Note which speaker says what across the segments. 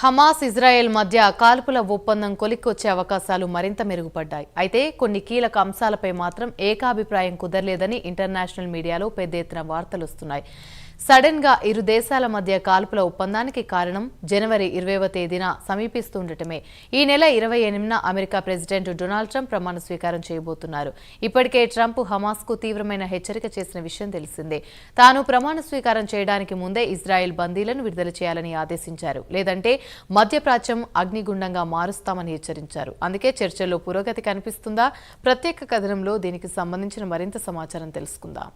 Speaker 1: Hamas Israel మధ్య కాల్పుల ఒప్పందం కొలిక్కొచ్చే అవకాశాలు మరింత మెరుగుపడ్డాయి. అయితే కొన్ని కీలక అంశాలపై మాత్రం ఏకాభిప్రాయం కుదరలేదని ఇంటర్నేషనల్ మీడియాలో పెద్ద ఎత్తున వార్తలు వస్తున్నాయి. సడన్గా ఇరు దేశాల మధ్య కాల్పుల ఒప్పందానికి కారణం జనవరి ఇరవైవ తేదీన సమీపిస్తుండటమే. ఈ నెల ఇరవై ఎనిమిదిన అమెరికా ప్రెసిడెంట్ డొనాల్డ్ ట్రంప్ ప్రమాణ స్వీకారం చేయబోతున్నారు. ఇప్పటికే ట్రంప్ హమాస్కు తీవ్రమైన హెచ్చరిక చేసిన విషయం తెలిసిందే. తాను ప్రమాణ స్వీకారం చేయడానికి ముందే ఇజ్రాయెల్ బందీలను విడుదల చేయాలని ఆదేశించారు. లేదంటే మధ్యప్రాచ్యం అగ్నిగుండంగా మారుస్తామని హెచ్చరించారు. అందుకే చర్చల్లో పురోగతి కనిపిస్తుందా? ప్రత్యేక కథనంలో దీనికి సంబంధించిన మరింత సమాచారం తెలుసుకుందాం.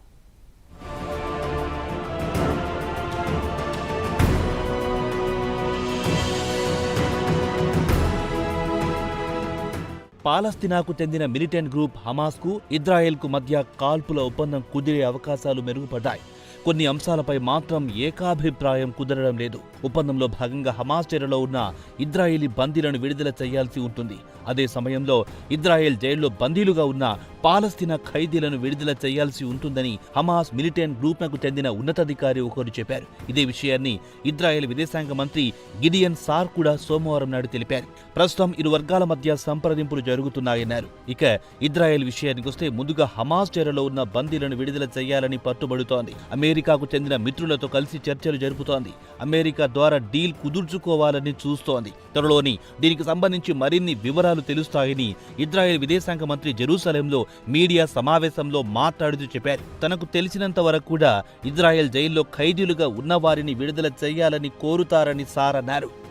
Speaker 2: పాలస్తీనాకు చెందిన మిలిటెంట్ గ్రూప్ హమాస్కు ఇజ్రాయెల్కు మధ్య కాల్పుల ఒప్పందం కుదిరే అవకాశాలు మెరుగుపడ్డాయి. కొన్ని అంశాలపై మాత్రం ఏకాభిప్రాయం కుదరడం లేదు. ఒప్పందంలో భాగంగా హమాస్ చెరలో ఉన్న ఇజ్రాయేలీ బందీలను విడుదల చేయాల్సి ఉంటుంది. అదే సమయంలో ఇజ్రాయెల్ జైల్లో బందీలుగా ఉన్న పాలస్తీనా ఖైదీలను విడుదల చేయాల్సి ఉంటుందని హమాస్ మిలిటెంట్ గ్రూప్నకు చెందిన ఉన్నతాధికారి ఒకరు చెప్పారు. ఇదే విషయాన్ని ఇజ్రాయెల్ విదేశాంగ మంత్రి గిడియన్ సార్ కూడా సోమవారం నాడు తెలిపారు. ప్రస్తుతం ఇరు వర్గాల మధ్య సంప్రదింపులు జరుగుతున్నాయన్నారు. ఇక ఇజ్రాయెల్ విషయానికి వస్తే ముందుగా హమాస్ చెరలో ఉన్న బందీలను విడుదల చేయాలని పట్టుబడుతోంది. అమెరికాకు చెందిన మిత్రులతో కలిసి చర్చలు జరుపుతోంది. అమెరికా ద్వారా డీల్ కుదుర్చుకోవాలని చూస్తోంది. త్వరలోని దీనికి సంబంధించి మరిన్ని వివరాలు తెలుస్తాయని ఇజ్రాయెల్ విదేశాంగ మంత్రి జెరూసలేంలో మీడియా సమావేశంలో మాట్లాడుతూ చెప్పారు. తనకు తెలిసినంత వరకు కూడా ఇజ్రాయెల్ జైల్లో ఖైదీలుగా ఉన్నవారిని విడుదల చేయాలని కోరుతారని సార్ అన్నారు.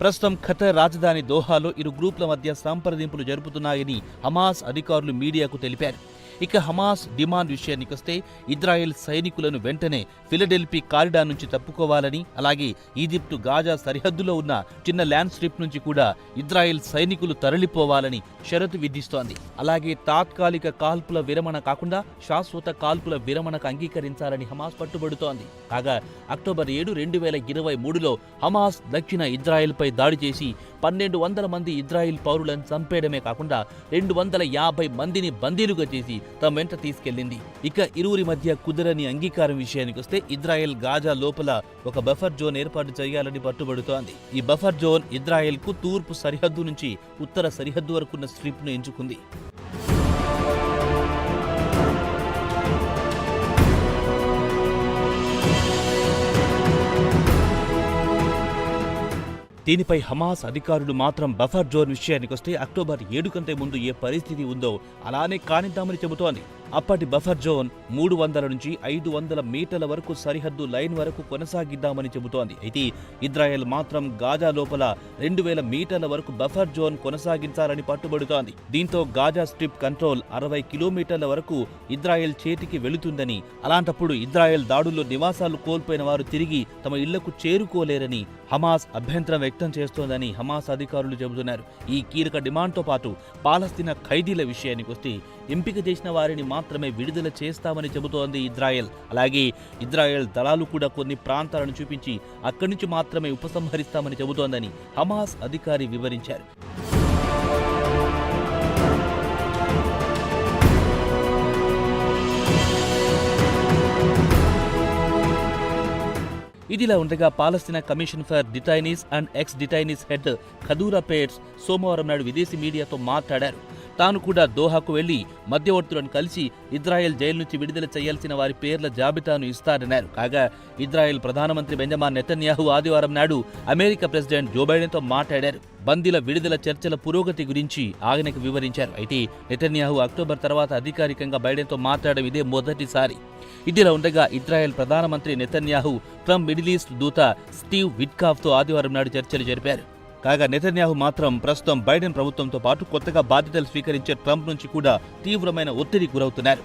Speaker 2: ప్రస్తుతం ఖతర్ రాజధాని దోహాలో ఇరు గ్రూపుల మధ్య సంప్రదింపులు జరుపుతున్నాయని హమాస్ అధికారులు మీడియాకు తెలిపారు. ఇక హమాస్ డిమాండ్ విషయానికొస్తే ఇజ్రాయెల్ సైనికులను వెంటనే ఫిలడెల్ఫీ కారిడార్ నుంచి తప్పుకోవాలని అలాగే ఈజిప్టు గాజా సరిహద్దులో ఉన్న చిన్న ల్యాండ్ స్ట్రిప్ నుంచి కూడా ఇజ్రాయెల్ సైనికులు తరలిపోవాలని షరతు విధిస్తోంది. అలాగే తాత్కాలిక కాల్పుల విరమణ కాకుండా శాశ్వత కాల్పుల విరమణకు అంగీకరించాలని హమాస్ పట్టుబడుతోంది. కాగా అక్టోబర్ ఏడు రెండు వేల ఇరవై మూడులో హమాస్ దక్షిణ ఇజ్రాయెల్పై దాడి చేసి పన్నెండు వందల మంది ఇజ్రాయిల్ పౌరులను చంపేయడమే కాకుండా రెండు వందల యాభై మందిని బందీలుగా చేసి తమ వెంట తీసుకెళ్ళింది ఇక ఇరువురి మధ్య కుదరని అంగీకారం విషయానికి వస్తే ఇజ్రాయెల్ గాజా లోపల ఒక బఫర్ జోన్ ఏర్పాటు చేయాలని పట్టుబడుతోంది. ఈ బఫర్ జోన్ ఇజ్రాయెల్కు తూర్పు సరిహద్దు నుంచి ఉత్తర సరిహద్దు వరకున్న స్ట్రిప్ను ఎంచుకుంది. దీనిపై హమాస్ అధికారులు మాత్రం బఫర్ జోన్ విషయానికొస్తే అక్టోబర్ ఏడు కంటే ముందు ఏ పరిస్థితి ఉందో అలానే కానిద్దామని చెబుతోంది. అప్పటి బఫర్ జోన్ మూడు వందల నుంచి ఐదు వందల మీటర్ల వరకు సరిహద్దు లైన్ వరకు కొనసాగిద్దామని చెబుతోంది. అయితే ఇజ్రాయెల్ మాత్రం గాజా లోపల రెండు వేల మీటర్ల వరకు బఫర్ జోన్ కొనసాగించాలని పట్టుబడుతోంది. దీంతో గాజా స్ట్రిప్ కంట్రోల్ అరవై కిలోమీటర్ల వరకు ఇజ్రాయెల్ చేతికి వెళుతుందని అలాంటప్పుడు ఇజ్రాయెల్ దాడుల్లో నివాసాలు కోల్పోయిన వారు తిరిగి తమ ఇళ్ళకు చేరుకోలేరని హమాస్ అభ్యంతరం వ్యక్తం చేస్తోందని హమాస్ అధికారులు చెబుతున్నారు. ఈ కీలక డిమాండ్తో పాటు పాలస్తీనా ఖైదీల విషయానికి వస్తే ఎంపిక చేసిన వారిని మాత్రమే విడుదల చేస్తామని చెబుతోంది ఇజ్రాయెల్. అలాగే ఇజ్రాయెల్ దళాలు కూడా కొన్ని ప్రాంతాలను చూపించి అక్కడి నుంచి మాత్రమే ఉపసంహరిస్తామని చెబుతోందని హమాస్ అధికారి వివరించారు. ఇదిలా ఉండగా Palestine commission for detainees and ex detainees head Qadura పేట్స్ సోమవారం నాడు విదేశీ మీడియాతో మాట్లాడారు. తాను కూడా దోహాకు వెళ్ళి మధ్యవర్తులను కలిసి ఇజ్రాయెల్ జైలు నుంచి విడుదల చేయాల్సిన వారి పేర్ల జాబితాను ఇస్తారన్నారు. కాగా ఇజ్రాయెల్ ప్రధానమంత్రి బెంజమాన్ నెతన్యాహు ఆదివారం నాడు అమెరికా ప్రెసిడెంట్ జో బైడెన్తో మాట్లాడారు. బందీల విడుదల చర్చల పురోగతి గురించి ఆయనకు వివరించారు. అయితే నెతన్యాహు అక్టోబర్ తర్వాత అధికారికంగా బైడెన్తో మాట్లాడడం ఇదే మొదటిసారి. ఇదిలా ఉండగా ఇజ్రాయెల్ ప్రధానమంత్రి నెతన్యాహు ట్రంప్ మిడిల్ ఈస్ట్ దూత స్టీవ్ విట్కాఫ్తో ఆదివారం నాడు చర్చలు జరిపారు. కాగా నెతన్యాహు మాత్రం ప్రస్తుతం బైడెన్ ప్రభుత్వంతో పాటు కొత్తగా బాధ్యతలు స్వీకరించే ట్రంప్ నుంచి కూడా తీవ్రమైన ఒత్తిడి గురవుతున్నారు.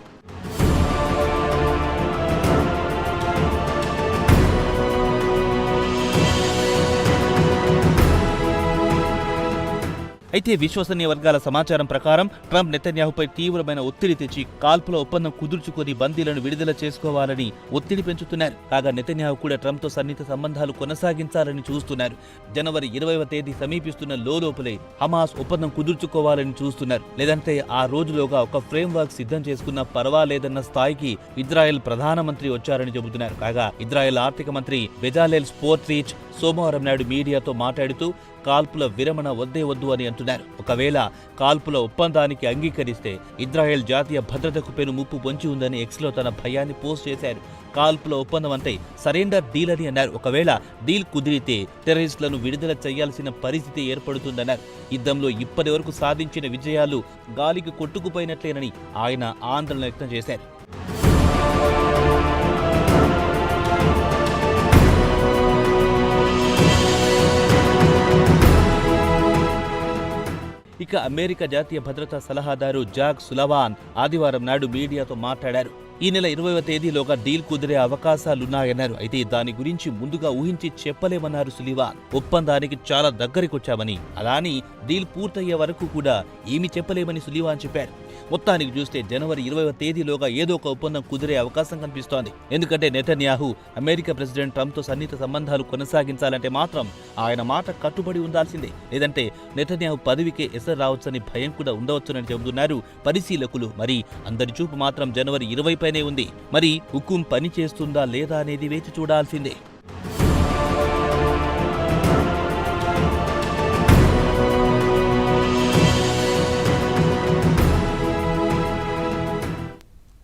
Speaker 2: అయితే విశ్వసనీయ వర్గాల సమాచారం ప్రకారం ట్రంప్ నెతన్యాహుపై తీవ్రమైన ఒత్తిడి తెచ్చి కాల్పుల ఒప్పందం కుదుర్చుకొని బందీలను విడుదల చేసుకోవాలని ఒత్తిడి పెంచుతున్నారు. కాగా నెతన్యాహు కూడా ట్రంప్తో సన్నిహిత సంబంధాలు కొనసాగించాలని చూస్తున్నారు. జనవరి ఇరవైవ తేదీ సమీపిస్తున్న లోపలే హమాస్ ఒప్పందం కుదుర్చుకోవాలని చూస్తున్నారు. లేదంటే ఆ రోజులోగా ఒక ఫ్రేమ్ వర్క్ సిద్ధం చేసుకున్న పర్వాలేదన్న స్థాయికి ఇజ్రాయెల్ ప్రధానమంత్రి వచ్చారని చెబుతున్నారు. కాగా ఇజ్రాయెల్ ఆర్థిక మంత్రి బెజాలెల్ స్పోర్ట్రీచ్ సోమవారం నాడు మీడియాతో మాట్లాడుతూ కాల్పుల విరమణ వద్దే వద్దు అని అంటున్నారు. ఒకవేళ కాల్పుల ఒప్పందానికి అంగీకరిస్తే ఇజ్రాయెల్ జాతీయ భద్రతకు పెను ముప్పు పొంచి ఉందని ఎక్స్లో తన భయాన్ని పోస్ట్ చేశారు. కాల్పుల ఒప్పందం అంటే సరెండర్ డీల్ అని అన్నారు. ఒకవేళ డీల్ కుదిరితే టెర్రరిస్టులను విడుదల చేయాల్సిన పరిస్థితి ఏర్పడుతుందన్నారు. యుద్ధంలో ఇప్పటి వరకు సాధించిన విజయాలు గాలికి కొట్టుకుపోయినట్లేనని ఆయన ఆందోళన వ్యక్తం చేశారు. ఇక అమెరికా జాతీయ భద్రతా సలహాదారు జాక్ సులవాన్ ఆదివారం నాడు మీడియాతో మాట్లాడారు. ఈ నెల ఇరవైవ తేదీలోగా డీల్ కుదిరే అవకాశాలున్నాయన్నారు. అయితే దాని గురించి ముందుగా ఊహించి చెప్పలేమన్నారు సులివాన్. ఒప్పందానికి చాలా దగ్గరికొచ్చామని. అలాని డీల్ పూర్తయ్యే వరకు కూడా ఏమి చెప్పలేమని సులివాన్ చెప్పారు. మొత్తానికి చూస్తే జనవరి ఇరవైవ తేదీలోగా ఏదో ఒక ఒప్పందం కుదిరే అవకాశం కనిపిస్తోంది. ఎందుకంటే నెతన్యాహు అమెరికా ప్రెసిడెంట్ ట్రంప్తో సన్నిహిత సంబంధాలు కొనసాగించాలంటే మాత్రం ఆయన మాట కట్టుబడి ఉండాల్సిందే. లేదంటే నెతన్యాహు పదవికే ఎసరు రావచ్చని భయం కూడా ఉండవచ్చునని చెబుతున్నారు పరిశీలకులు. మరి అందరి చూపు మాత్రం జనవరి ఇరవై పైనే ఉంది. మరి హుకుం పని చేస్తుందా లేదా అనేది వేచి చూడాల్సిందే.